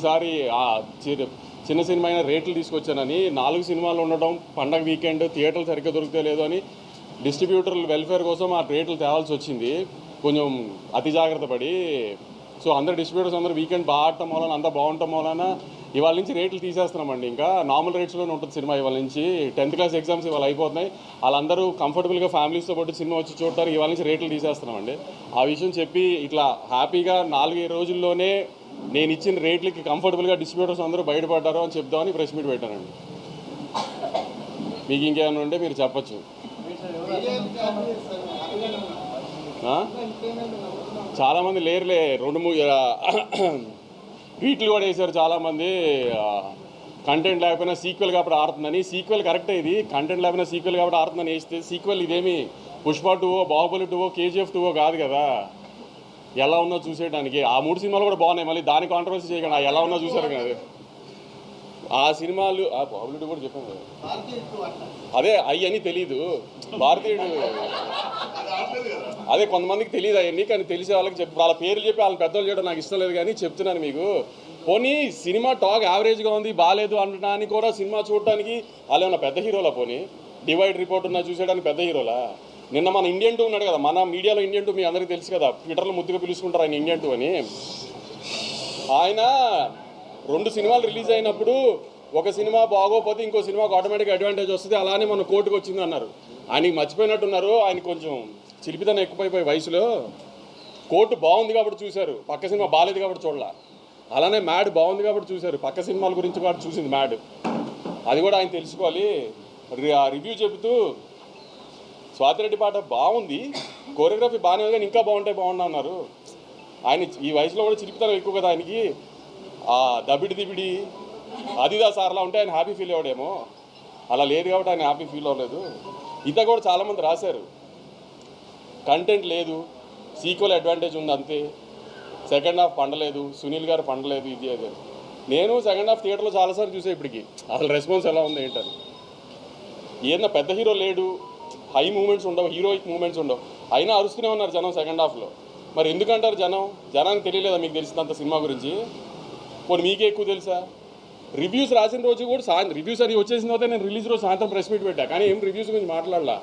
ఈసారి చి- చిన్న సినిమా అయినా రేట్లు తీసుకొచ్చానని నాలుగు సినిమాలు ఉండడం పండగ వీకెండ్ థియేటర్లు సరిగ్గా దొరికితే లేదు అని డిస్ట్రిబ్యూటర్ల వెల్ఫేర్ కోసం ఆ రేట్లు తేవాల్సి వచ్చింది. కొంచెం అతి జాగ్రత్త పడి. సో అందరు డిస్ట్రిబ్యూటర్స్ అందరూ వీకెండ్ బాగా ఆడటం వలన అంతా బాగుండటం వలన ఇవాళ నుంచి రేట్లు తీసేస్తున్నామండి ఇంకా. నార్మల్ రేట్స్లోనే ఉంటుంది సినిమా ఇవాళ నుంచి. టెన్త్ క్లాస్ ఎగ్జామ్స్ ఇవాళ అయిపోతున్నాయి. వాళ్ళందరూ కంఫర్టబుల్గా ఫ్యామిలీస్తో పాటు సినిమా వచ్చి చూడటానికి ఇవాళ నుంచి రేట్లు తీసేస్తున్నామండి. ఆ విషయం చెప్పి ఇట్లా హ్యాపీగా నాలుగైదు రోజుల్లోనే నేను ఇచ్చిన రేట్లకి కంఫర్టబుల్గా డిస్ట్రిబ్యూటర్స్ అందరూ బయటపడ్డారు అని చెప్దామని ప్రెస్ మీట్ పెట్టానండి మీకు ఇంకేమైనా ఉంటే మీరు చెప్పచ్చు. చాలామంది లేరులే. రెండు మూడు ట్వీట్లు కూడా వేశారు చాలామంది. కంటెంట్ లేకపోయినా సీక్వెల్ కాబట్టి ఆడుతుందని. సీక్వెల్ కరెక్టే ఇది. కంటెంట్ లేకపోయినా సీక్వెల్ కాబట్టి ఆడుతుందని వేస్తే సీక్వెల్ ఇదేమి పుష్ప టూవో బాహుబలి టూవో కేజీఎఫ్ టూవో కాదు కదా. ఎలా ఉన్నా చూసేయడానికి ఆ మూడు సినిమాలు కూడా బాగున్నాయి. మళ్ళీ దాని కాంట్రవర్సీ చేయకుండా. ఎలా ఉన్నా చూసారు కదా ఆ సినిమాలు ఆ బాబులుడు కూడా చెప్పాను కదా. అదే అవన్నీ తెలీదు. భారతీయుడు. అదే కొంతమందికి తెలియదు అవన్నీ కానీ తెలిసే వాళ్ళకి చెప్పి. వాళ్ళ పేర్లు చెప్పి వాళ్ళ పెద్దలు చేయడం నాకు ఇష్టం లేదు కానీ చెప్తున్నాను మీకు. పోనీ సినిమా టాక్ యావరేజ్గా ఉంది బాగాలేదు అనడానికి కూడా సినిమా చూడటానికి వాళ్ళు ఏమన్నా పెద్ద హీరోలా పోనీ? డివైడ్ రిపోర్ట్ ఉన్నా చూసేయడానికి పెద్ద హీరోలా? నిన్న మన ఇండియన్ టూ ఉన్నాడు కదా మన మీడియాలో ఇండియన్ టూ మీ అందరికీ తెలుసు కదా ట్విట్టర్లో ముద్దుగా పిలుచుకుంటారు ఆయన ఇండియన్ టూ అని. ఆయన రెండు సినిమాలు రిలీజ్ అయినప్పుడు ఒక సినిమా బాగోపోతే ఇంకో సినిమాకు ఆటోమేటిక్ అడ్వాంటేజ్ వస్తుంది అలానే మన కోర్టుకు వచ్చింది అన్నారు. ఆయనకి మర్చిపోయినట్టున్నారు ఆయన కొంచెం చిలిపితనం ఎక్కువైపోయి వయసులో. కోర్టు బాగుంది కాబట్టి చూశారు పక్క సినిమా బాగాలేదు కాబట్టి చూడాల. అలానే మ్యాడ్ బాగుంది కాబట్టి చూశారు పక్క సినిమాల గురించి కూడా చూసింది మ్యాడ్. అది కూడా ఆయన తెలుసుకోవాలి. ఆ రివ్యూ చెబుతూ స్వాతిరెడ్డి పాట బాగుంది. కోరియోగ్రఫీ బాగానే ఉంది కానీ ఇంకా బాగుంటే బాగుండు అన్నారు. ఆయన ఈ వయసులో కూడా చిలిపితనం ఎక్కువ కదా ఆయనకి. ఆ దబిడి దిబిడి అదిదా సార్లా ఉంటే ఆయన హ్యాపీ ఫీల్ అవ్వడేమో అలా లేదు కాబట్టి ఆయన హ్యాపీ ఫీల్ అవ్వలేదు. ఇంత కూడా చాలామంది రాశారు. కంటెంట్ లేదు. సీక్వెల్ అడ్వాంటేజ్ ఉంది అంతే. Second half పండలేదు. సునీల్ గారు పండలేదు. ఇది అది నేను సెకండ్ హాఫ్ థియేటర్లో చాలాసార్లు చూసే ఇప్పటికి. అసలు రెస్పాన్స్ ఎలా ఉంది ఏంటని. ఏదన్నా పెద్ద హీరో లేడు. హై మూమెంట్స్ ఉండవు హీరోయిక్ మూమెంట్స్ ఉండవు. అయినా అరుస్తూనే ఉన్నారు జనం సెకండ్ హాఫ్లో. మరి ఎందుకంటారు జనం? జనానికి తెలియలేదా మీకు తెలిసినంత సినిమా గురించి? పోనీ మీకే ఎక్కువ తెలుసా? రివ్యూస్ రాసిన రోజు కూడా సాయంత్రం రివ్యూస్ అది వచ్చేసిన తర్వాత నేను రిలీజ్ రోజు సాయంత్రం ప్రెస్ మీట్ పెట్టా. కానీ ఏం రివ్యూస్ గురించి మాట్లాడలా.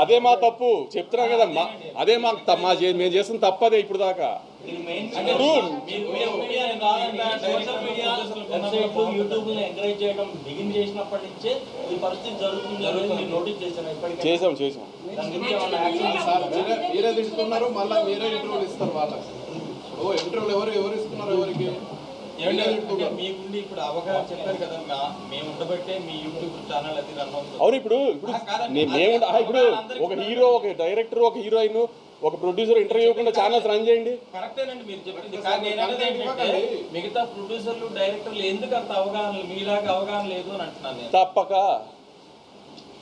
అది మా తప్పు. చెప్తున్నా కదా మా అదే మా మా మేము చేస్తున్న తప్పదే ఇప్పుడు దాకా. చేసాం చేసాం మీరే మీరే తింటున్నారు మళ్ళీ మీరే ఇంటర్వ్యూలు ఇస్తారు వాళ్ళకి. ఓ ఇంటర్వ్యూలు ఎవరు ఎవరు ఇస్తున్నారు ఎవరికి? అవును ఇప్పుడు ఇప్పుడు మేము ఆ, ఇప్పుడు ఒక హీరో ఒక డైరెక్టర్ ఒక హీరోయిన్ ఒక ప్రొడ్యూసర్ ఇంటర్వ్యూ ఇవ్వకుండా ఛానల్స్ రన్ చేయండి. కరెక్టేనండి మీరు చెప్పింది. కానీ నేను అనేది ఏంటంటే మిగతా ప్రొడ్యూసర్లు డైరెక్టర్లు ఎందుకు అంత అవగాహన మీలాగా అవగాహన లేదు అని అంటున్నాను నేను. తప్పక.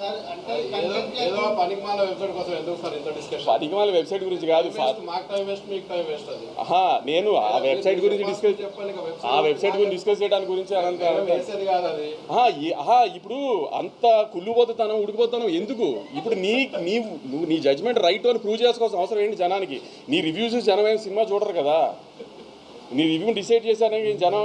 ఏదో ఏదో పనికి మాల వెబ్సైట్ కోసం ఎందుకు సార్ ఇంత డిస్కషన్ అధికమైన వెబ్సైట్ గురించి కాదు ఫా- మాకు టైం వేస్ట్ మీకు టైం వేస్ట్ అది. ఆహా నేను ఆ వెబ్సైట్ గురించి డిస్కస్ ఆ వెబ్సైట్ గురించి డిస్కస్ చేయడానికి గురించి అనంత ఇప్పుడు అంత కుళ్ళుపోతాను ఉడికిపోతాను ఎందుకు? ఇప్పుడు నీ నీ నువ్వు నీ జడ్జ్మెంట్ రైట్ అని ప్రూవ్ చేసుకోవాల్సిన అవసరం ఏంటి జనానికి? నీ రివ్యూస్ జనమైన సినిమా చూడరు కదా? నీ రివ్యూ డిసైడ్ చేశారని జనం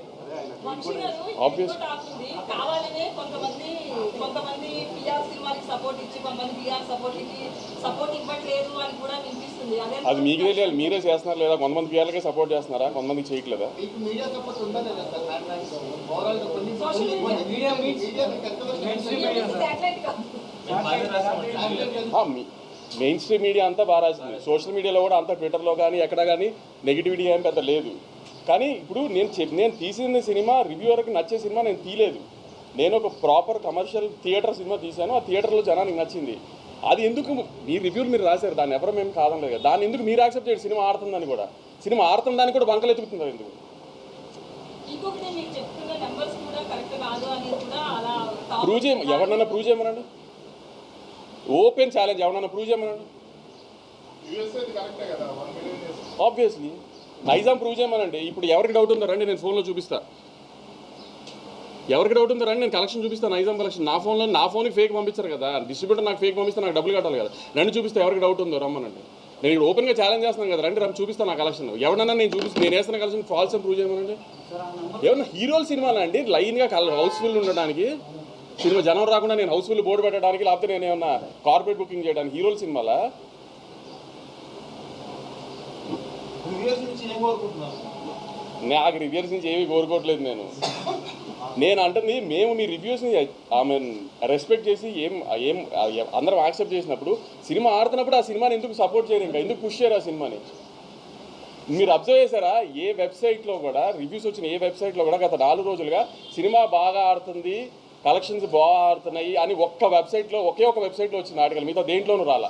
ఉంది కావాలనే కొంతమంది కొంతమంది పిఆర్ సినిమాకి సపోర్ట్ ఇచ్చి కొంతమంది పిఆర్ సపోర్ట్ ఇచ్చి సపోర్ట్ ఇవ్వట్లేదు అని కూడా వినిపిస్తుంది. అదే మీకు తెలియాలి మీరే చేస్తున్నారు లేదా? కొంతమంది పిల్లలకే సపోర్ట్ చేస్తున్నారా? కొంతమందికి చేయట్లేదా? మెయిన్ స్ట్రీమ్ మీడియా అంతా బాగా రాసింది. సోషల్ మీడియాలో కూడా అంతా ట్విట్టర్లో కానీ ఎక్కడ కానీ నెగిటివిటీ ఏం పెద్ద లేదు. కానీ ఇప్పుడు నేను చెప్ నేను తీసిన సినిమా రివ్యూవర్కి నచ్చే సినిమా నేను తీయలేదు. నేను ఒక ప్రాపర్ కమర్షియల్ థియేటర్ సినిమా తీశాను. ఆ థియేటర్లో జనానికి నచ్చింది. అది ఎందుకు మీ రివ్యూలు మీరు రాశారు? దాన్ని ఎవరు మేము కాదనలేదు కదా. దాన్ని ఎందుకు మీరు యాక్సెప్ట్ చేయరు? సినిమా ఆడుతుందని కూడా. సినిమా ఆడుతుందని కూడా బంకలు ఎత్తుకుతున్నారు ఎందుకు? ఇంకొకటి మీకు చెప్తున్న నెంబర్స్ కూడా కరెక్ట్ కాదు అనేది కూడా అలా టాక్ ప్రూవ్ చేయ ఎవరినైనా ప్రూవ్ చేయమనండి? ఓపెన్ ఛాలెంజ్ ఎవరన్నా ప్రూవ్ చేయమనండి? ఆబ్వియస్లీ నైజాం ప్రూవ్ చేయమనండి. ఇప్పుడు ఎవరికి డౌట్ ఉందో రండి నేను ఫోన్లో చూపిస్తా. ఎవరికి డౌట్ ఉందో రండి నేను కలెక్షన్ చూపిస్తాను నైజాం కలెక్షన్ నా ఫోన్లో నా ఫోన్కి ఫేక్ పంపించారు కదా. డిస్ట్రిబ్యూటర్ నాకు ఫేక్ పంపిస్తే నాకు డబ్బులు కట్టాలి కదా. రండి చూపిస్తే ఎవరికి డౌట్ ఉందో రమ్మనండి. నేను ఇక్కడ ఓపెన్గా ఛాలెంజ్ చేస్తున్నాను కదా. రండి రమ్మ చూపిస్తాను నా కలెక్షన్ ఎవరన్నా నేను చూపిస్తాను నేను వేస్తున్న కలెక్షన్ ఫాల్స్ ప్రూవ్ చేయమనండి. ఏమన్నా హీరోల సినిమాలు అండి లైన్గా హౌస్ఫుల్ ఉండడానికి. సినిమా జనం రాకుండా నేను హౌస్ఫుల్ బోర్డు పెట్టడానికి లేకపోతే నేను ఏమన్నా కార్పొరేట్ బుకింగ్ చేయడానికి హీరోల సినిమాలా రివ్యూస్ నుంచి ఏం కోరుకుంటున్నారు నాకు రివ్యూస్ నుంచి ఏమీ కోరుకోవట్లేదు నేను. నేను అంటుంది మేము మీ రివ్యూస్ని ఐ మీన్ రెస్పెక్ట్ చేసి ఏం ఏం అందరం యాక్సెప్ట్ చేసినప్పుడు సినిమా ఆడుతున్నప్పుడు ఆ సినిమాని ఎందుకు సపోర్ట్ చేయరు ఇంకా? ఎందుకు పుష్ చేయరు ఆ సినిమాని? మీరు అబ్జర్వ్ చేశారా? ఏ వెబ్సైట్లో కూడా రివ్యూస్ వచ్చిన ఏ వెబ్సైట్లో కూడా గత నాలుగు రోజులుగా సినిమా బాగా ఆడుతుంది కలెక్షన్స్ బాగా ఆడుతున్నాయి అని ఒక్క వెబ్సైట్లో ఒకే ఒక వెబ్సైట్లో వచ్చిన ఆర్టికల్ మిగతా దేంట్లోనూ రాలా.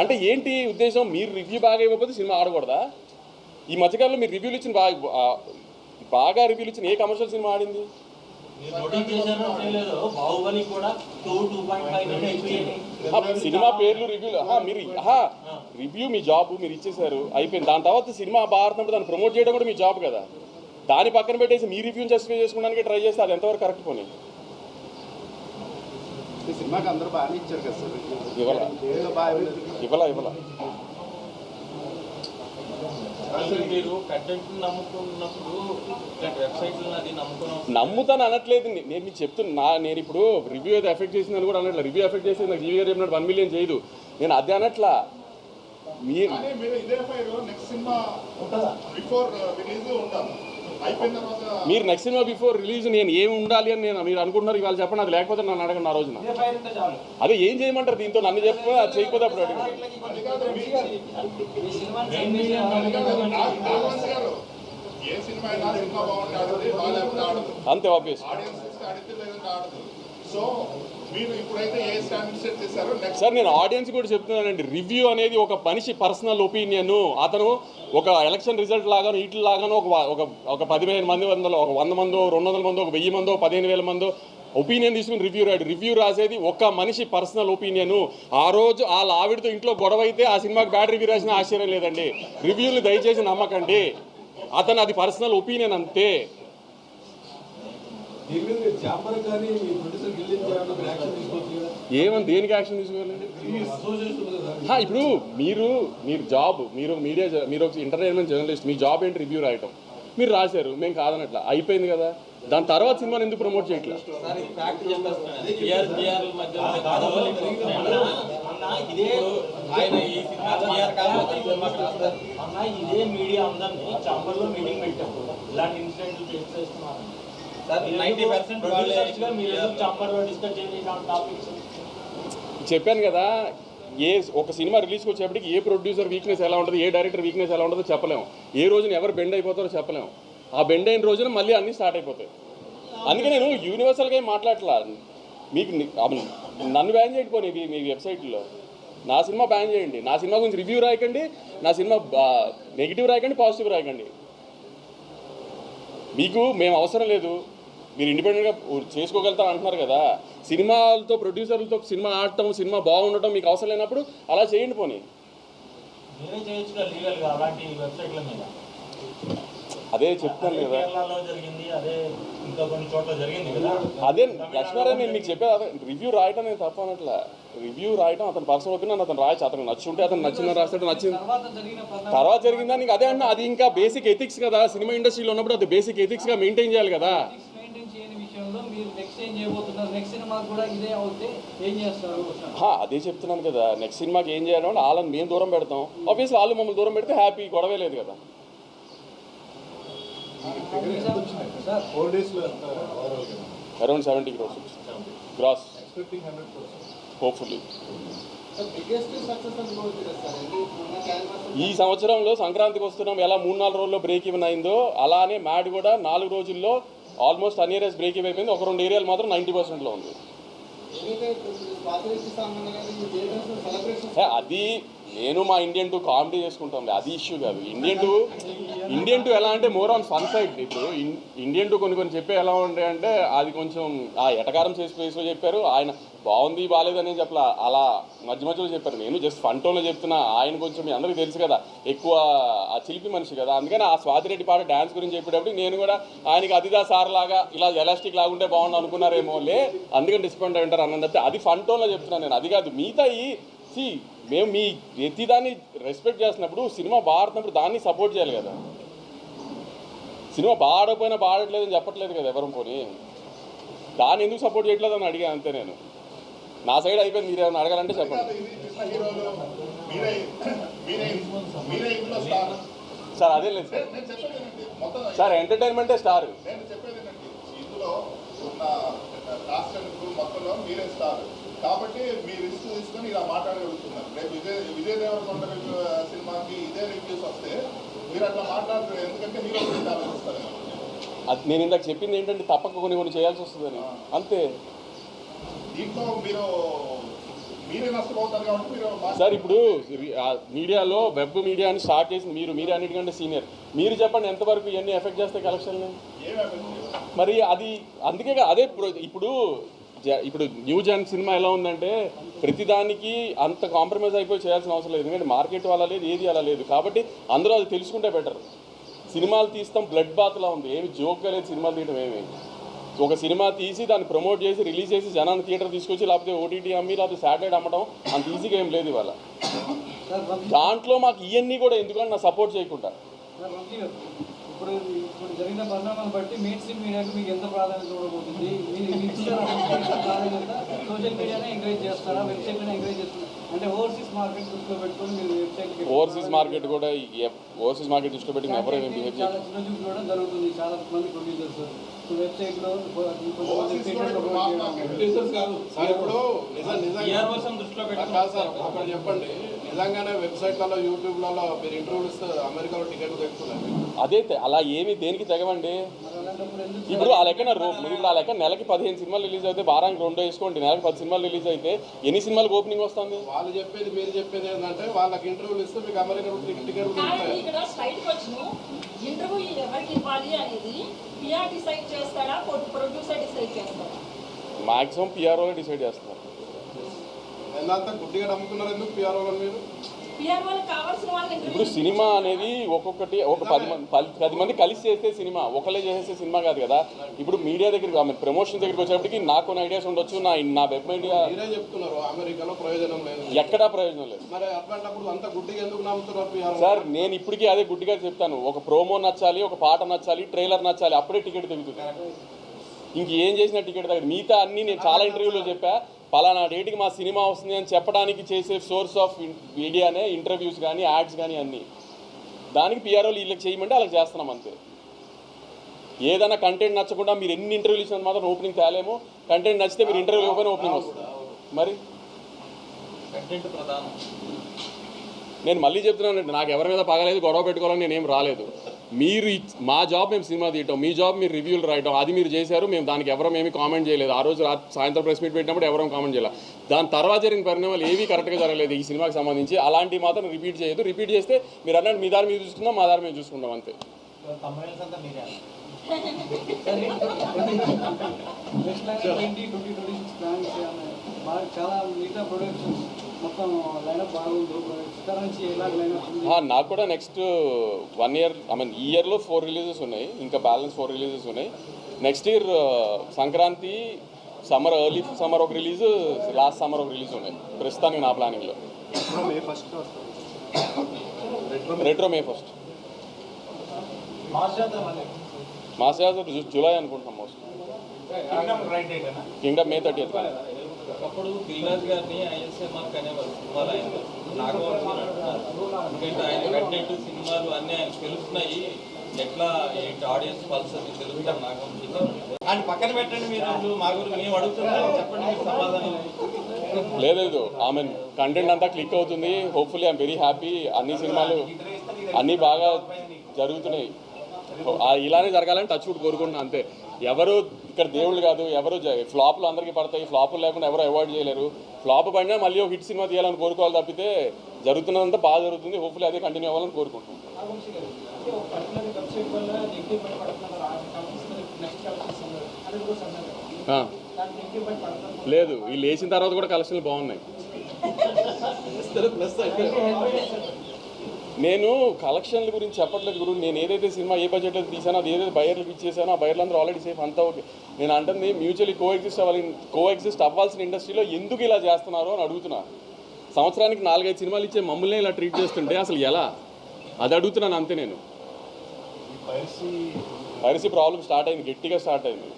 అంటే ఏంటి ఉద్దేశం? మీరు రివ్యూ బాగా ఇవ్వకపోతే సినిమా ఆడకూడదా? ఈ మధ్యకాలంలో మీరు రివ్యూలు ఇచ్చిన బాగా బాగా రివ్యూలు ఇచ్చిన ఏ కమర్షియల్ సినిమా ఆడింది? సినిమా పేర్లు రివ్యూలు మీరు రివ్యూ మీ జాబ్ మీరు ఇచ్చేశారు. అయిపోయింది. దాని తర్వాత సినిమా బాగా ఆడుతున్నప్పుడు దాన్ని ప్రమోట్ చేయడం కూడా మీ జాబ్ కదా. దాని పక్కన పెట్టేసి మీ రివ్యూని జస్టిఫై చేసుకోవడానికి ట్రై చేస్తే అది ఎంతవరకు కరెక్ట్ పోనీ? ఈ సినిమాకి అందరూ బాగానే ఇచ్చారు కదా సార్. ఇవ్వాల. ఏదో బాగా ఇవ్వలేదు. ఇవ్వాల ఇవ్వాల. అసలు మీరు కంటెంట్ నమ్ముకున్నప్పుడు వెబ్సైట్లు అది నమ్ముకున్నప్పుడు నమ్ముతాను అనట్లేదు. నేను మీకు చెప్తున్నా నా- నేను ఇప్పుడు రివ్యూ అయితే ఎఫెక్ట్ చేసిందని కూడా అనట్లేదు. రివ్యూ ఎఫెక్ట్ చేసి నాకు జీవి గారు చెప్పినట్టు వన్ మిలియన్ చేయదు. నేను అదే అనట్లా. మీరు ఇదే నెక్స్ట్ సినిమా బిఫోర్ రిలీజ్ ఉండాలి అయిపోయిన తర్వాత మీరు నెక్స్ట్ సినిమా బిఫోర్ రిలీజ్ నేను ఏమి ఉండాలి అని నేను మీరు అనుకుంటున్నారు ఇవాళ చెప్పండి అది లేకపోతే నన్ను అడగండి ఆ రోజున. అదే ఏం చేయమంటారు దీంతో? నన్ను చెప్పి అది చేయకపోతే అప్పుడు అడిగి అంతే ఆబ్వియస్ సో మీరు ఇప్పుడైతే ఏ స్టాండర్డ్ సెట్ చేశారో నెక్స్ట్ సార్ నేను ఆడియన్స్ కూడా చెప్తున్నానండి. రివ్యూ అనేది ఒక మనిషి పర్సనల్ ఒపీనియన్ అతను ఒక ఎలక్షన్ రిజల్ట్ లాగాను వీటి లాగాను ఒక ఒక ఒక పదిహేను మంది వందలు ఒక వంద మందో రెండు వందల మందో ఒక వెయ్యి మందో పదిహేను వేల మందో ఒపీనియన్ తీసుకుని రివ్యూ రాడు రివ్యూ రాసేది ఒక మనిషి పర్సనల్ ఒపీనియన్ ఆ రోజు వాళ్ళ ఆవిడతో ఇంట్లో గొడవ అయితే ఆ సినిమాకి బ్యాడ్ రివ్యూ రాసిన ఆశ్చర్యం లేదండి. రివ్యూలు దయచేసి నమ్మకండి. అతను అది పర్సనల్ ఒపీనియన్ అంతే దీని మీద మీరు చాంబర్ కానీ మీ ప్రొడ్యూసర్ గిల్లింగ్ చేయాలని యాక్షన్ తీసుకోవచ్చు కదా ఏమని దేనికి యాక్షన్ హా, ఇప్పుడు మీరు మీరు జాబ్ మీరు మీడియా జ- మీరు ఒక ఎంటర్టైన్మెంట్ జర్నలిస్ట్ మీ జాబ్ ఏంటి రివ్యూ రాయటం? మీరు రాశారు మేము కాదనట్లా. అయిపోయింది కదా. దాని తర్వాత సినిమాని ఎందుకు ప్రమోట్ చేయట్లా? ఫ్యాక్ట్ చెప్పేస్తున్నాను బిఆర్ బిఆర్ మధ్య ఉన్న గొడవలు అన్న ఇదే ఆయన ఈ సినిమా బిఆర్ కాకపోతే ఈ సినిమా కాదు. అన్న ఇదే మీడియా అందరినీ చాంబర్లో మీటింగ్ పెట్టాము. ఇలాంటి ఇన్సిడెంట్లు ఫేస్ చేస్తున్నారు చెప్పాను కదా ఏ ఒక సినిమా రిలీజ్కి వచ్చేప్పటికి ఏ ప్రొడ్యూసర్ వీక్నెస్ ఎలా ఉంటుంది ఏ డైరెక్టర్ వీక్నెస్ ఎలా ఉంటుందో చెప్పలేము ఏ రోజున ఎవరు బెండ్ అయిపోతారో చెప్పలేము ఆ బెండ్ అయిన రోజున మళ్ళీ అన్నీ స్టార్ట్ అయిపోతాయి. అందుకే నేను యూనివర్సల్గా ఏం మాట్లాడట్లా. మీకు నన్ను బ్యాన్ మీ- మీ వెబ్సైట్లో నా సినిమా బ్యాన్ చేయండి. నా సినిమా గురించి రివ్యూ రాయకండి నా సినిమా నెగిటివ్ రాయకండి పాజిటివ్ రాయకండి. మీకు మేము అవసరం లేదు. మీరు ఇండిపెండెంట్గా చేసుకోగలుగుతారు అంటున్నారు కదా. సినిమాలతో ప్రొడ్యూసర్లతో సినిమా ఆడటం సినిమా బాగుండటం మీకు అవసరం లేనప్పుడు అలా చేయండి పోనీ. అదే చెప్తాను కదా. అదే లక్ష్మారావు నేను మీకు చెప్పేది అదే. రివ్యూ రాయటం నేను తప్ప అనట్లా. రివ్యూ రాయటం అతను పర్సనల్ ఒపీనియన్ అతను రాయచ్చు. అతను నచ్చుంటే అతను నచ్చిన రాస్తాడు నచ్చింది తర్వాత జరిగిందా నీకు అదే అన్న అది ఇంకా బేసిక్ ఎథిక్స్ కదా. సినిమా ఇండస్ట్రీలో ఉన్నప్పుడు అది బేసిక్ ఎథిక్స్గా మెయింటైన్ చేయాలి కదా. చేయని విషయంలో మీరు నెక్స్ట్ ఏం చేయబోతున్నారు? నెక్స్ట్ సినిమా కూడా ఇదే అవుతే ఏం చేస్తారు? హా, అదే చెప్తున్నాను కదా. నెక్స్ట్ సినిమాకి ఏం చేయాలి అంటే వాళ్ళని మేము దూరం పెడతాం. ఆబ్వియస్లీ వాళ్ళు మమ్మల్ని దూరం పెడితే హ్యాపీ గొడవే లేదు కదా. Around seventy crores gross hopefully ఈ సంవత్సరంలో సంక్రాంతికి వస్తున్నాం. ఎలా మూడు నాలుగు రోజుల్లో బ్రేక్ ఈవెన్ అయిందో అలానే మ్యాడ్ కూడా నాలుగు రోజుల్లో ఆల్మోస్ట్ అనియరెస్ బ్రేక్ ఈవెన్ అయిపోయింది. ఒక రెండు ఏరియాలు మాత్రం నైంటీ పర్సెంట్లో ఉంది. అది నేను మా ఇండియన్ టూ కామెడీ చేసుకుంటాం అది ఇష్యూ కాదు. ఇండియన్ టూ ఇండియన్ టూ ఎలా అంటే మోర్ ఆన్ ఫన్ సైడ్ ఇప్పుడు ఇండియన్ టూ కొన్ని కొన్ని చెప్పే ఎలా ఉంటాయి అంటే అది కొంచెం ఆ ఎటకారం చేసి ప్లేస్లో చెప్పారు. ఆయన బాగుంది బాగాలేదని చెప్పలా. అలా మధ్య మధ్యలో చెప్పారు. నేను జస్ట్ ఫంటోలో చెప్తున్నా. ఆయన కొంచెం మీ అందరికీ తెలుసు కదా ఎక్కువ ఆ చిలిపి మనిషి కదా. అందుకని ఆ స్వాతిరెడ్డి పాట డ్యాన్స్ గురించి చెప్పేటప్పుడు నేను కూడా ఆయనకి అదిదా సార్ లాగా ఇలా ఎలాస్టిక్ లాగుంటే బాగుండు అనుకున్నారేమో లే అందుకని డిస్కౌంట్ అయి ఉంటారు అన్నది తప్పితే అది ఫంటోన్లో చెప్తున్నాను నేను. అది కాదు మిగతా ఈ సి మేము మీ ప్రతిదాన్ని రెస్పెక్ట్ చేస్తున్నప్పుడు సినిమా బాడుతున్నప్పుడు దాన్ని సపోర్ట్ చేయాలి కదా. సినిమా బాడకపోయినా బాడట్లేదు చెప్పట్లేదు కదా ఎవరం పోనీ? దాన్ని ఎందుకు సపోర్ట్ చేయట్లేదు అని అడిగాను అంతే నేను. నా సైడ్ అయిపోయింది మీరు ఏమైనా అడగాలంటే చెప్పండి. సార్ అదే లేదు సార్. సార్ ఎంటర్టైన్మెంటే స్టార్ మీరే కాబట్టి మీరు రిస్క్ తీసుకొని ఇలా మాట్లాడగలుగుతున్నారు రేపు విజయ్ విజయ్ దేవరకొండ సినిమాకి ఇదే రివ్యూస్ వస్తే మీరు అట్లా ఎందుకంటే ఆలోచిస్తారు నేను ఇందాక చెప్పింది ఏంటంటే తప్పక కొన్ని కొన్ని చేయాల్సి వస్తుందని. అంతే. దీంట్లో మీరు సార్ ఇప్పుడు మీడియాలో వెబ్ మీడియాని స్టార్ట్ చేసింది మీరు మీరే అన్నిటికంటే సీనియర్. మీరు చెప్పండి ఎంతవరకు ఇవన్నీ ఎఫెక్ట్ చేస్తాయి కలెక్షన్ని చేయదు. మరి అది అందుకే అదే ఇప్పుడు ఇప్పుడు న్యూ జన్ సినిమా ఎలా ఉందంటే ప్రతిదానికి అంత కాంప్రమైజ్ అయిపోయి చేయాల్సిన అవసరం లేదు. ఎందుకంటే మార్కెట్ అలా లేదు ఏది అలా లేదు. కాబట్టి అందరూ అది తెలుసుకుంటే బెటర్. సినిమాలు తీస్తాం బ్లడ్ బాత్లా ఉంది. ఏమి జోక్గా లేదు సినిమాలు తీయడం ఏమి. ఒక సినిమా తీసి దాన్ని ప్రమోట్ చేసి రిలీజ్ చేసి జనాన్ని థియేటర్ తీసుకొచ్చి లేకపోతే ఓటీటీ అమ్మి లేకపోతే శాటిలైట్ అమ్మడం అంత ఈజీగా ఏం లేదు ఇవాళ. దాంట్లో మాకు ఇవన్నీ కూడా ఎందుకంటే నా సపోర్ట్ చేయకుండా. ఇప్పుడు ఇప్పుడు జరిగిన పరిణామాలను బట్టి మెయిన్ స్ట్రీమ్ మీడియాకి మీకు ఎంత ప్రాధాన్యత ఉండబోతుంది మీరు మీరు ఇచ్చిన ప్రాధాన్యత సోషల్ మీడియానే ఎంకరేజ్ చేస్తారా? వెబ్సైట్లోనే ఎంకరేజ్ చేస్తారా అంటే ఓవర్సీస్ మార్కెట్ దృష్టిలో పెట్టుకొని మీరు వెబ్సైట్ ఓవర్సీస్ మార్కెట్ కూడా ఓవర్సీస్ మార్కెట్ దృష్టిలో పెట్టి ఎవరు ఏమి బిహేవ్ చాలా చిన్న చూపు చూడడం జరుగుతుంది. చాలా మంది ప్రొడ్యూసర్స్ వెబ్సైట్లో చెప్పండి. నిజంగానే వెబ్సైట్లలో యూట్యూబ్లలో మీరు ఇంటర్వ్యూలు ఇస్తే అమెరికాలో టికెట్ తెచ్చుకున్నారు అదే తె- అలా ఏమి దేనికి తెగవండి? ఇప్పుడు ఆ లెక్కన ఇప్పుడు ఆ లెక్క నెలకి పదిహేను సినిమాలు రిలీజ్ అయితే వారానికి రెండు వేసుకోండి నెలకి పది సినిమాలు రిలీజ్ అయితే ఎన్ని సినిమాలకు ఓపెనింగ్ వస్తుంది? వాళ్ళు చెప్పేది మీరు చెప్పేది ఏంటంటే వాళ్ళకి ఇంటర్వ్యూలు ఇస్తే మీకు అమెరికా టికెట్ కానీ ఇక్కడ స్ట్రైట్ వచ్చును ఇంటర్వ్యూ ఎవరికి ఇవ్వాలి అనేది పిఆర్ డిసైడ్ చేస్తాడా ప్రొడ్యూసర్ డిసైడ్ చేస్తాడా మాక్సిమం పిఆర్ఓ డిసైడ్ చేస్తున్నారు ఎంత గుడ్డిగా నమ్ముకున్నారు ఎందుకు పిఆర్ఓ మీరు? ఇప్పుడు సినిమా అనేది ఒక్కొక్కటి ఒక పది మంది పది- మంది కలిసి చేస్తే సినిమా ఒకళ్ళే చేసే సినిమా కాదు కదా. ఇప్పుడు మీడియా దగ్గరికి ఆమె ప్రమోషన్ దగ్గరికి వచ్చేప్పటికి నాకు కొన్ని ఐడియాస్ ఉండొచ్చు నా నా వెబ్ మీడియా చెప్తున్నారు అమెరికాలో ప్రయోజనం లేదు ఎక్కడా ప్రయోజనం లేదు. మరి అట్లాంటప్పుడు అంత గుడ్డిగా ఎందుకు నమ్ముతున్నారు పిఆర్ఓ సార్ నేను ఇప్పటికీ అదే గుడ్డిగా చెప్తాను. ఒక ప్రోమో నచ్చాలి ఒక పాట నచ్చాలి ట్రైలర్ నచ్చాలి అప్పుడే టికెట్ దిగుతుంది ఇంక ఏం చేసినా టికెట్ తగ్గదు. మిగతా అన్ని నేను చాలా ఇంటర్వ్యూలో చెప్పా. పలానా డేట్కి మా సినిమా వస్తుంది అని చెప్పడానికి చేసే సోర్స్ ఆఫ్ మీడియానే ఇంటర్వ్యూస్ కానీ యాడ్స్ కానీ అన్నీ. దానికి పిఆర్ఓలు వీళ్ళకి చేయమంటే వాళ్ళకి చేస్తున్నాం అంతే. ఏదైనా కంటెంట్ నచ్చకుండా మీరు ఎన్ని ఇంటర్వ్యూలు ఇచ్చినంత మాత్రం ఓపెనింగ్ తేలేము. కంటెంట్ నచ్చితే మీరు ఇంటర్వ్యూ ఇవ్వకపోయినా ఓపెనింగ్ వస్తుంది. మరి? నేను మళ్ళీ చెప్తున్నానండి నాకు ఎవరి మీద పగలేదు గొడవ పెట్టుకోవాలని నేనేం రాలేదు. మీరు మా జాబ్ మేము సినిమా తీయటం మీ జాబ్ మీరు రివ్యూలు రాయటం అది మీరు చేశారు మేము దానికి ఎవరం ఏమీ కామెంట్ చేయలేదు. ఆ రోజు రాత్రి సాయంత్రం ప్రెస్ మీట్ పెట్టినప్పుడు ఎవరం కామెంట్ చేయలేదు దాని తర్వాత జరిగిన పరిణామాలు ఏవీ కరెక్ట్గా జరగలేదు ఈ సినిమాకి సంబంధించి. అలాంటివి మాత్రం రిపీట్ చేయదు రిపీట్ చేస్తే మీరు అన్నట్టు మీ దారి మీరు చూసుకుందాం మా దారి మేము చూసుకుంటాం అంతే. చాలా నాకు కూడా next one year I mean ఈ ఇయర్లో ఫోర్ రిలీజెస్ ఉన్నాయి. ఇంకా బ్యాలెన్స్ ఫోర్ రిలీజెస్ ఉన్నాయి. Next year Sankranti summer early summer ఒక రిలీజ్ లాస్ట్ సమ్మర్ ఒక రిలీజ్ ఉన్నాయి. ప్రస్తుతానికి నా ప్లానింగ్లో May first Retro May first mass Yatra July అనుకుంటున్నాం మోస్ట్ కింగ్డమ్ మే థర్టీ ఒకప్పుడు గిరిరాజ్ గారిని ఐఎస్ఎంఆర్ అనేవారు సినిమాలు ఆయన నాగవంశీ అంటున్నారు ఎందుకంటే ఆయన కంటెంట్ సినిమాలు అన్నీ ఆయన తెలుస్తున్నాయి. ఎట్లా ఏంటి ఆడియన్స్ పల్స్ అది తెలుస్తారు నాగవంశీ ఆయన పక్కన పెట్టండి మీరు మా గురించి మేము అడుగుతున్నాం చెప్పండి మీకు సమాధానం. లేదు ఐ మీన్ కంటెంట్ అంతా క్లిక్ అవుతుంది. హోప్ఫుల్లీ ఐఎమ్ వెరీ హ్యాపీ అన్ని సినిమాలు అన్నీ బాగా జరుగుతున్నాయి. ఇలానే జరగాలని టచ్ కూడా కోరుకుంటున్నా అంతే. ఎవరు ఇక్కడ దేవుళ్ళు కాదు ఎవరు ఫ్లాపులు అందరికీ పడతాయి ఫ్లాపులు లేకుండా ఎవరు అవాయిడ్ చేయలేరు. ఫ్లాప్ పడినా మళ్ళీ ఒక హిట్ సినిమా తీయాలని కోరుకోవాలి తప్పితే జరుగుతున్నదంతా బాగా జరుగుతుంది. హోప్ఫుల్లీ అదే కంటిన్యూ అవ్వాలని పడుతున్నారు లేదు వీళ్ళు వేసిన తర్వాత కూడా కలెక్షన్లు బాగున్నాయి. నేను కలెక్షన్ల గురించి చెప్పట్లేదు గురు. నేను ఏదైతే సినిమా ఏ బడ్జెట్లో తీసానో అది ఏదైతే బయర్లకు ఇచ్చేసానో ఆ బయర్లందరూ ఆల్రెడీ సేఫ్ అంతా ఓకే. నేను అంటుంది మ్యూచువల్లీ కోఎగ్జిస్ట్ అవ్వాలి కోఎగ్జిస్ట్ అవ్వాల్సిన ఇండస్ట్రీలో ఎందుకు ఇలా చేస్తున్నారు అని అడుగుతున్నా. సంవత్సరానికి నాలుగైదు సినిమాలు ఇచ్చే మమ్మల్ని ఇలా ట్రీట్ చేస్తుంటే అసలు ఎలా? అది అడుగుతున్నాను అంతే నేను. పైరసీ ప్రాబ్లం స్టార్ట్ అయింది గట్టిగా స్టార్ట్ అయింది.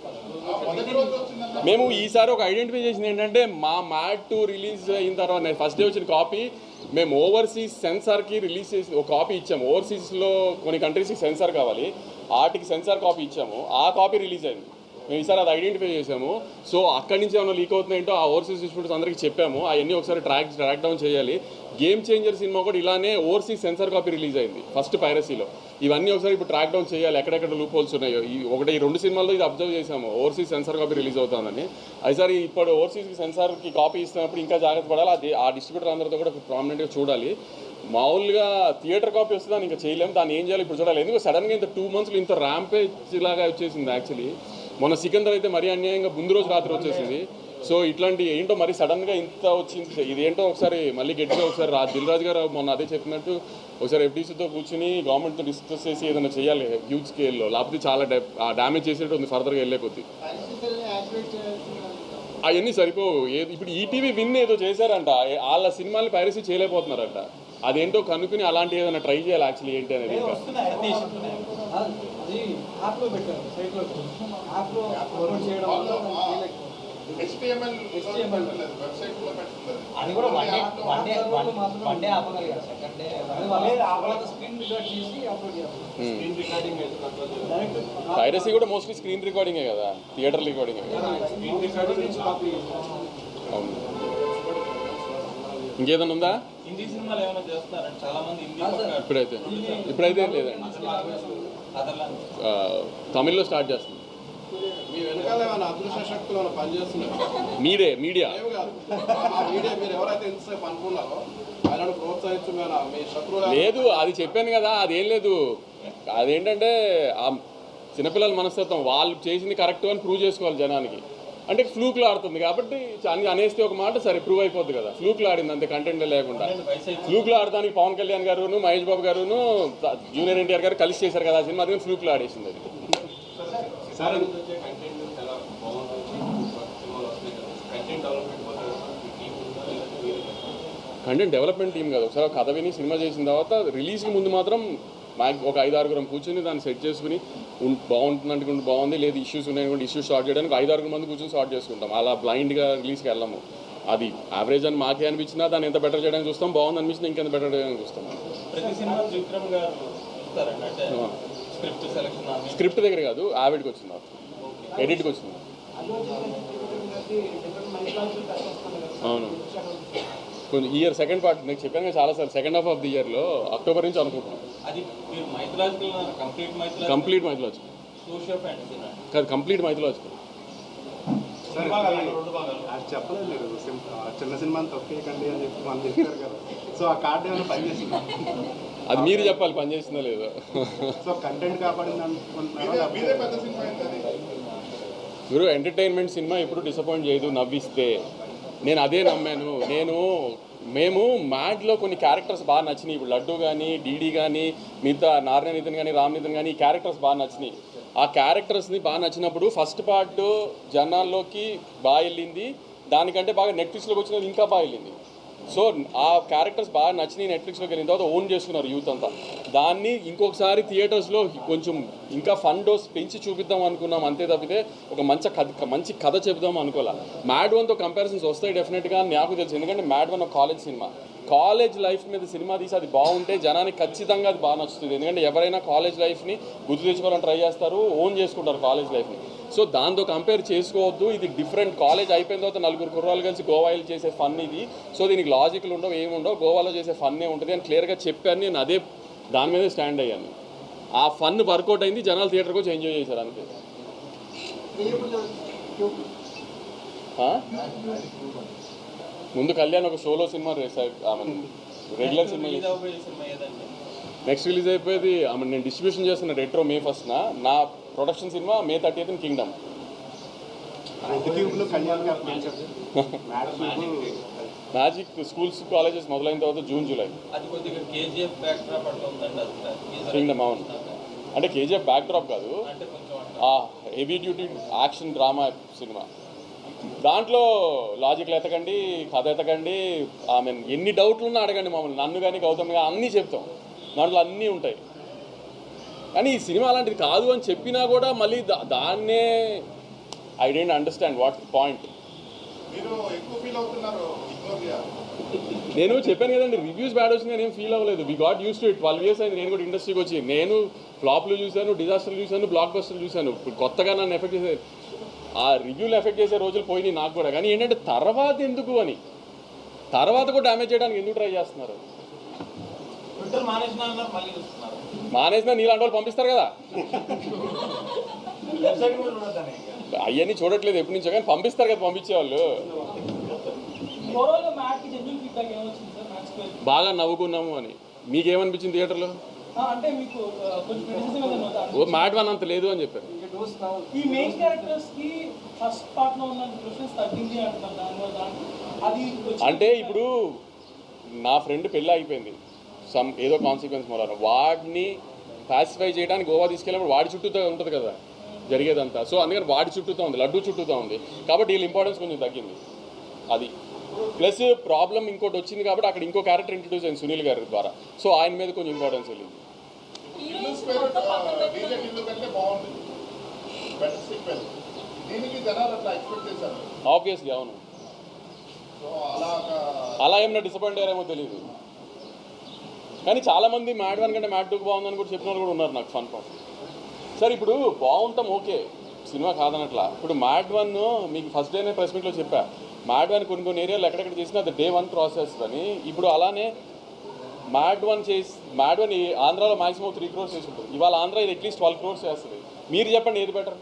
మేము ఈసారి ఒక ఐడెంటిఫై చేసింది ఏంటంటే మా మ్యాట్ టూ రిలీజ్ అయిన తర్వాత నేను ఫస్ట్ డే వచ్చిన కాపీ మేము ఓవర్సీస్ సెన్సార్కి రిలీజ్ చేసి ఒక కాపీ ఇచ్చాము. ఓవర్సీస్లో కొన్ని కంట్రీస్కి సెన్సార్ కావాలి. వాటికి సెన్సార్ కాపీ ఇచ్చాము. ఆ కాపీ రిలీజ్ అయింది. మేము ఈసారి అది ఐడెంటిఫై చేసాము. సో అక్కడి నుంచి ఏమైనా లీక్ అవుతున్నాయంటో ఆ ఓవర్సీస్ డిస్ట్రిబ్యూటర్స్ అందరికీ చెప్పాము. అవన్నీ ఒకసారి ట్రాక్ ట్రాక్ డౌన్ చేయాలి. గేమ్ చేంజర్ సినిమా కూడా ఇలానే ఓవర్సీ సెన్సార్ కాపీ రిలీజ్ అయింది. ఫస్ట్ పైరసీలో ఇవన్నీ ఒకసారి ఇప్పుడు ట్రాక్ డౌన్ చేయాలి. ఎక్కడెక్కడ లూప్ హోల్స్ ఉన్నాయో. ఈ ఒకటి ఈ రెండు సినిమాల్లో ఇది అబ్జర్వ్ చేసాము ఓవర్సీస్ సెన్సార్ కాపీ రిలీజ్ అవుతుందని. అయిసారి ఇప్పుడు ఓవర్సీస్కి సెన్సార్కి కాపీ ఇస్తున్నప్పుడు ఇంకా జాగ్రత్త పడాలి. అది ఆ డిస్ట్రిబ్యూటర్ అందరితో కూడా ప్రామినెంట్గా చూడాలి. మామూలుగా థియేటర్ కాపీ వస్తే దాన్ని ఇంకా చేయలేము. దాన్ని ఏం చేయాలి ఇప్పుడు చూడాలి. ఎందుకు సడన్గా ఇంత టూ మంత్స్లో ఇంత ర్యాంపేజ్ లాగా వచ్చేసింది యాక్చువల్లీ మొన్న సికందర్ అయితే మరీ అన్యాయంగా ముందు రోజు రాత్రి వచ్చేసింది. సో ఇట్లాంటి ఏంటో మరి సడన్గా ఇంత వచ్చింది ఇదేంటో ఒకసారి మళ్ళీ గట్టిగా ఒకసారి రా దిల్ రాజు గారు మొన్న అదే చెప్పినట్టు ఒకసారి ఎఫ్డీసీతో కూర్చుని గవర్నమెంట్తో డిస్కస్ చేసి ఏదైనా చేయాలి హ్యూజ్ స్కేల్లో లేకపోతే చాలా డ్యామేజ్ చేసేట్టు ఉంది ఫర్దర్గా వెళ్ళే కొద్ది. పరిస్థితుల్ని యాక్టివేట్ చేయాల్సిన అవన్నీ సరిపోవు. ఏ- ఇప్పుడు ఈటీవీ విన్ ఏదో చేశారంట. వాళ్ళ సినిమాని పైరసీ చేయలేకపోతున్నారంట. అదేంటో కనుక్కుని అలాంటి ఏదైనా ట్రై చేయాలి యాక్చువల్లీ ఏంటి అనేది ఇంకా. అది యాప్లో పెట్టారు సైట్లో యాప్లో అప్లోడ్ చేయడం వల్ల అది కూడా one day one day one day ఆపగలిగారు second day అది వాళ్ళే వాళ్ళ స్క్రీన్ రికార్డ్ చేసి అప్లోడ్ చేస్తారు స్క్రీన్ రికార్డింగ్ డైరెక్ట్ పైరసీ కూడా మోస్ట్లీ స్క్రీన్ రికార్డింగే కదా థియేటర్ రికార్డింగే కదా. స్క్రీన్ రికార్డింగ్ నుంచి కాపీ అవును. ఇంకేదైనా ఉందా? హిందీ సినిమాలు ఏమైనా చేస్తున్నారంటే చాలా మంది హిందీ ఇప్పుడైతే ఇప్పుడైతే లేదండి. తమిళ్ళో స్టార్ట్ చేస్తుంది. మీ వెనకాల ఏమైనా అదృశ్య శక్తులు ఏమైనా మీరే మీడియా మీడియా మీరు ఎవరైతే ఎంతసేపు అనుకున్నారో ఆయనను ప్రోత్సహించు మేము మీ శత్రువులు లేదు అది చెప్పాను కదా అదేం లేదు. అదేంటంటే ఆ చిన్నపిల్లల మనస్తత్వం వాళ్ళు చేసింది కరెక్ట్ అని ప్రూవ్ చేసుకోవాలి జనానికి. అంటే ఫ్లూక్లు ఆడుతుంది కాబట్టి అని అనేస్తే ఒక మాట సరే ప్రూవ్ అయిపోద్ది కదా. ఫ్లూక్లు ఆడింది అంతే కంటెంట్ లేకుండా. ఫ్లూక్లు ఆడడానికి పవన్ కళ్యాణ్ గారును మహేష్ బాబు గారును జూనియర్ ఎన్టీఆర్ గారు కలిసి చేశారు కదా ఆ సినిమా అది ఫ్లూక్లు ఆడేసింది అది. సార్ కంటెంట్ డెవలప్మెంట్ టీం కదా. ఒకసారి కథ విని సినిమా చేసిన తర్వాత రిలీజ్కి ముందు మాత్రం మాకు ఒక ఐదు ఆరుగురం కూర్చొని దాన్ని సెట్ చేసుకుని బాగుంటుంది అనుకుంటే బాగుంది. లేదు ఇష్యూస్ ఉన్నాయనుకుంటే ఇష్యూస్ స్టార్ట్ చేయడానికి ఐదు ఆరుగురు మంది కూర్చొని స్టార్ట్ చేసుకుంటాం. అలా బ్లైండ్గా రిలీజ్కి వెళ్ళము. అది యావరేజ్ అని మాకే అనిపించినా దాన్ని ఎంత బెటర్ చేయడానికి చూస్తాం. బాగుంది అనిపించినా ఇంకెంత బెటర్ చేయడానికి చూస్తాం. ప్రతి సినిమా విక్రమ్ గారు చూస్తారండి. అంటే ఆ. స్క్రిప్ట్ సెలెక్షన్ అన్ని స్క్రిప్ట్ దగ్గర కాదు యావిడ్కి వచ్చింది నాకు ఎడిట్కి వచ్చింది. అవును. కొంచెం ఇయర్ సెకండ్ పార్ట్ నేను చెప్పాను కదా చాలా sir second half of the ఇయర్లో అక్టోబర్ నుంచి అనుకుంటున్నాం. అది మీరు మైథలాజికల్ కంప్లీట్ మైథలాజికల్ కాదు కంప్లీట్ మైథలాజీ సార్ అది చెప్పలేదు చిన్న సినిమాని తొక్కేయకండి అని చెప్పి మనం చెప్పారు కదా. సో ఆ కార్డు ఏమైనా పనిచేసింది? అది మీరు చెప్పాలి పని చేసిందో లేదో? గురు ఎంటర్టైన్మెంట్ సినిమా ఎప్పుడు డిసప్పాయింట్ చేయదు నవ్విస్తే. నేను అదే నమ్మాను. నేను మేము మ్యాడ్లో కొన్ని క్యారెక్టర్స్ బాగా నచ్చినాయి. ఇప్పుడు లడ్డు కానీ డీడీ కానీ మిగతా నారాయణ నితిన్ కానీ రామ్ నితిన్ కానీ ఈ క్యారెక్టర్స్ బాగా నచ్చినాయి. ఆ క్యారెక్టర్స్ని బాగా నచ్చినప్పుడు ఫస్ట్ పార్ట్ జనాల్లోకి బాగా వెళ్ళింది. దానికంటే బాగా నెట్ఫ్లిక్స్లోకి వచ్చినది ఇంకా బాగా వెళ్ళింది. సో ఆ క్యారెక్టర్స్ బాగా నచ్చినాయి నెట్ఫ్లిక్స్లోకి వెళ్ళిన తర్వాత ఓన్ చేసుకున్నారు యూత్ అంతా. దాన్ని ఇంకొకసారి థియేటర్స్లో కొంచెం ఇంకా ఫన్ డోస్ పెంచి చూపిద్దాం అనుకున్నాం. అంతే తప్పితే ఒక మంచి కథ మంచి కథ చెబుదాం అనుకోలే. మ్యాడ్ వన్తో కంపారిజన్స్ వస్తాయి డెఫినెట్గా నాకు తెలుసు. ఎందుకంటే మ్యాడ్ వన్ ఒక కాలేజ్ సినిమా కాలేజ్ లైఫ్ మీద సినిమా తీసి అది బాగుంటే జనానికి ఖచ్చితంగా అది బాగా నచ్చుతుంది. ఎందుకంటే ఎవరైనా కాలేజ్ లైఫ్ని గుర్తు తెచ్చుకోవాలని ట్రై చేస్తారు ఓన్ చేసుకుంటారు కాలేజ్ లైఫ్ని సో దాంతో కంపేర్ చేసుకోవద్దు. ఇది డిఫరెంట్ కాలేజ్ అయిపోయిన తర్వాత నలుగురు కుర్రాలు కలిసి గోవా వెళ్ళి చేసే ఫన్ ఇది. సో దీనికి లాజిక్లు ఉండవు ఏమి ఉండవు. గోవాలో చేసే ఫన్నే ఉంటుంది అని క్లియర్గా చెప్పాను. నేను అదే దాని మీదే స్టాండ్ అయ్యాను. ఆ ఫన్ వర్కౌట్ అయింది. జనాలు థియేటర్కి వచ్చి ఎంజాయ్ చేశారు అంతే? ముందు కళ్యాణ్ ఒక solo cinema regular cinema next release అయిపోయేది. ఆమె నేను డిస్ట్రిబ్యూషన్ చేస్తున్న రెట్రో మే ఫస్ట్న నా production cinema May thirty eighth Kingdom. Magic schools colleges మొదలైన తర్వాత జూన్ జూలై అది కొద్దిగా కేజీఎఫ్ బ్యాక్ డ్రాప్ అట్లా ఉందండి అది. కింగ్డమ్ అవును. అంటే కేజీఎఫ్ బ్యాక్ డ్రాప్ కాదు. అంటే కొంచెం అట్లా ఆ heavy duty action drama cinema. దాంట్లో లాజిక్లు ఎతకండి కథ ఎతకండి ఆమె ఎన్ని డౌట్లు ఉన్నా అడగండి మమ్మల్ని. నన్ను కానీ గౌతమ్ కానీ అన్నీ చెప్తాం. దాంట్లో అన్నీ ఉంటాయి. కానీ ఈ సినిమా అలాంటిది కాదు అని చెప్పినా కూడా మళ్ళీ దా- దాన్నే I don't understand what point నేను చెప్పాను కదండి రివ్యూస్ బ్యాడ్ వచ్చింది నేను ఫీల్ అవ్వలేదు. We got use to it twelve years అయింది నేను కూడా ఇండస్ట్రీకి వచ్చి. నేను ఫ్లాప్లు చూశాను డిజాస్టర్లు చూశాను బ్లాక్ బస్టర్లు చూశాను. ఇప్పుడు కొత్తగా నన్ను ఎఫెక్ట్ చేసే ఆ రివ్యూలు ఎఫెక్ట్ చేసే రోజులు పోయినాయి నాకు కూడా. కానీ ఏంటంటే తర్వాత ఎందుకు అని? తర్వాత కూడా డ్యామేజ్ చేయడానికి ఎందుకు ట్రై చేస్తున్నారు. మానేసిన మానేసిన నీలాంటి వాళ్ళు పంపిస్తారు కదా. అవన్నీ చూడట్లేదు ఎప్పటి నుంచో కానీ పంపిస్తారు కదా పంపించేవాళ్ళు. బాగా నవ్వుకున్నాము అని. మీకేమనిపించింది థియేటర్లో? ఓ మ్యాట్ వన్ అంత లేదు అని చెప్పారు. అంటే ఇప్పుడు నా ఫ్రెండ్ పెళ్ళి అయిపోయింది. సమ్ ఏదో కాన్సిక్వెన్స్ మూలాన వాడిని పాసిఫై చేయడానికి గోవా తీసుకెళ్ళినప్పుడు వాడి చుట్టూతో ఉంటుంది కదా జరిగేదంతా. సో అందుకని వాడి చుట్టూతో ఉంది లడ్డు చుట్టూతో ఉంది. కాబట్టి వీళ్ళ ఇంపార్టెన్స్ కొంచెం తగ్గింది. అది. ప్లస్ ప్రాబ్లం ఇంకోటి వచ్చింది కాబట్టి అక్కడ ఇంకో క్యారెక్టర్ ఇంట్రడ్యూస్ అయింది సునీల్ గారి ద్వారా. సో ఆయన మీద కొంచెం ఇంపార్టెన్స్ వెళ్ళింది. ఆబ్వియస్లీ అవును. సో అలాగా అలా ఏమైనా డిసప్పాయింట్ అయ్యారేమో తెలియదు కానీ చాలామంది మ్యాడ్ వన్ కంటే మ్యాడ్ టూకి బాగుందని కూడా చెప్పిన వాళ్ళు కూడా ఉన్నారు నాకు ఫన్ సార్ ఇప్పుడు బాగుంటాం ఓకే. సినిమా కాదనట్లా. ఇప్పుడు మ్యాడ్ వన్ మీకు ఫస్ట్ డేనే ప్రెస్ మీట్లో చెప్పా. మ్యాడ్ వన్ కొన్ని కొన్ని ఏరియాలు ఎక్కడెక్కడ చేసినా అది డే వన్ ప్రాసెస్ అని ఇప్పుడు అలానే మ్యాడ్ వన్ చేసి మ్యాడ్ వన్ ఈ ఆంధ్రాలో మాక్సిమం త్రీ క్రోర్స్ చేసి ఉంటుంది ఇవాళ ఆంధ్ర ఇది అట్లీస్ట్ ట్వెల్వ్ క్రోర్స్ చేస్తుంది. మీరు చెప్పండి ఏది బెటర్?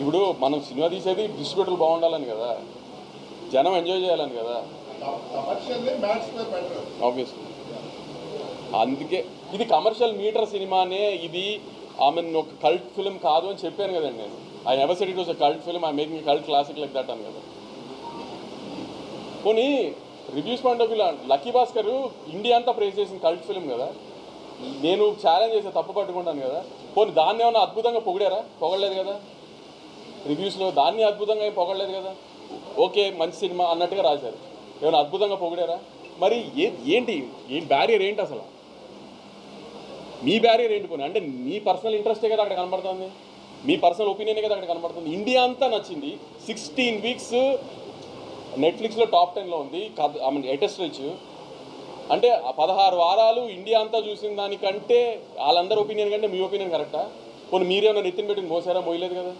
ఇప్పుడు మనం సినిమా తీసేది డిస్ట్రిబ్యూటర్లు బాగుండాలని కదా. జనం ఎంజాయ్ చేయాలని కదా. ఆబ్వియస్లీ అందుకే ఇది కమర్షియల్ మీటర్ సినిమానే ఇది ఆమె ఒక కల్ట్ ఫిలిం కాదు అని చెప్పాను కదండి నేను. I never said it was cult film I making cult classic like that అని కదా. పోనీ reviews point of view lucky Bhaskar India అంతా ప్రేస్ చేసిన కల్ట్ ఫిలిం కదా. నేను ఛాలెంజ్ చేసే తప్పు పట్టుకుంటాను కదా. పోనీ దాన్ని ఏమైనా అద్భుతంగా పొగిడారా? పొగడలేదు కదా. రివ్యూస్లో దాన్ని అద్భుతంగా ఏం పొగడలేదు కదా. ఓకే మంచి సినిమా అన్నట్టుగా రాశారు. ఏమైనా అద్భుతంగా పొగిడారా? మరి ఏ ఏంటి? ఏం బ్యారియర్ ఏంటి అసలు? మీ బ్యారియర్ ఏంటి పోనీ? అంటే మీ పర్సనల్ ఇంట్రెస్టే కదా అక్కడ కనబడుతుంది. మీ పర్సనల్ ఒపీనియనే కదా అక్కడ కనబడుతుంది. ఇండియా అంతా నచ్చింది. సిక్స్టీన్ వీక్స్ నెట్ఫ్లిక్స్లో టాప్ టెన్లో ఉంది. ఐ మీన్ రిచ్ రీచ్ అంటే పదహారు వారాలు ఇండియా అంతా చూసిన దానికంటే వాళ్ళందరి ఒపీనియన్ కంటే మీ ఒపీనియన్ కరెక్టా పోనీ మీరేమైనా నెత్తిన పెట్టి మోసారా? మోయలేదు కదా?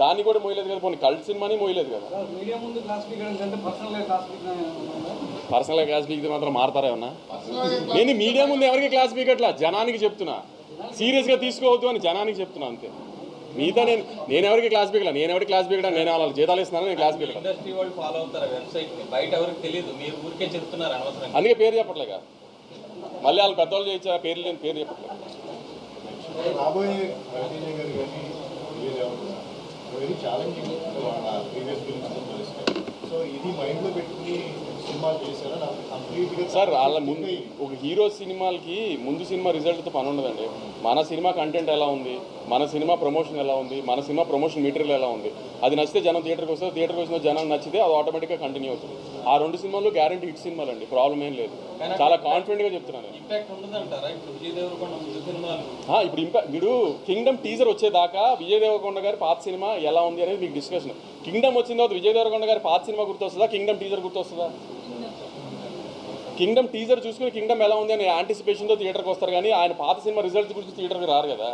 దాన్ని కూడా మోయలేదు కదా పోనీ కల్ట్ సినిమాని మోయలేదు కదా. మీడియా ముందు క్లాస్ స్పీకర్ అంటే పర్సనల్గా క్లాస్ పీకితే మాత్రం మారతారా ఏమన్నా? నేను మీడియా ముందు ఎవరికి క్లాస్ పీకట్లా జనానికి చెప్తున్నా. సీరియస్గా తీసుకోవద్దు అని జనానికి చెప్తున్నా అంతే. మిగతా నేను నేను ఎవరికి క్లాస్ పీకలా నేను ఎవరికి క్లాస్ పీకడా నేను వాళ్ళకి జీతాలు ఇస్తున్నాను? నేను క్లాస్ పీకలా ఇండస్ట్రీ వాళ్ళు ఫాలో అవుతారు వెబ్సైట్ని? బయట ఎవరికి తెలియదు మీరు ఊరికే చెప్తున్నారు అనవసరంగా. అందుకే పేరు చెప్పట్లేగా. మళ్ళీ వాళ్ళు పెద్దవాళ్ళు చేయించా పేరు లేని పేరు చెప్పట్లేదు. రాబోయే వెరీ ఛాలెంజింగ్ వాళ్ళ ప్రీవియస్ గురించి సో ఇది మైండ్లో పెట్టుకుని సినిమాలు చేశారా? నాకు కంప్లీట్గా సార్ వాళ్ళ ముందు ఒక హీరో సినిమాలకి ముందు సినిమా రిజల్ట్తో పని ఉండదండి. మన సినిమా కంటెంట్ ఎలా ఉంది? మన సినిమా ప్రమోషన్ ఎలా ఉంది? మన సినిమా ప్రమోషన్ మెటీరియల్ ఎలా ఉంది? అది నచ్చితే జనం థియేటర్కి వస్తే థియేటర్కి వచ్చిన జనం నచ్చితే అది ఆటోమేటిక్గా కంటిన్యూ అవుతుంది. ఆ రెండు సినిమాలు గ్యారంటీ హిట్ సినిమాలు అండి. ప్రాబ్లం ఏం లేదు. చాలా కాన్ఫిడెంట్గా చెప్తున్నాను. ఇంపాక్ట్ ఇప్పుడు ఇంకా మీరు కింగ్డమ్ టీజర్ వచ్చేదాకా విజయ్ దేవరకొండ గారి పాత సినిమా ఎలా ఉంది అనేది మీకు డిస్కషన్ కింగ్డమ్ వచ్చిన తర్వాత విజయ్ దేవరకొండ గారి పాత సినిమా గుర్తొస్తుందా? కింగ్డమ్ టీజర్ గుర్తొస్తుందా? కింగ్డమ్ టీజర్ చూసుకుని కింగ్డమ్ ఎలా ఉంది అని యాంటిసిపేషన్తో థియేటర్కి వస్తారు కానీ ఆయన పాత సినిమా రిజల్ట్స్ గురించి థియేటర్కి రారు కదా.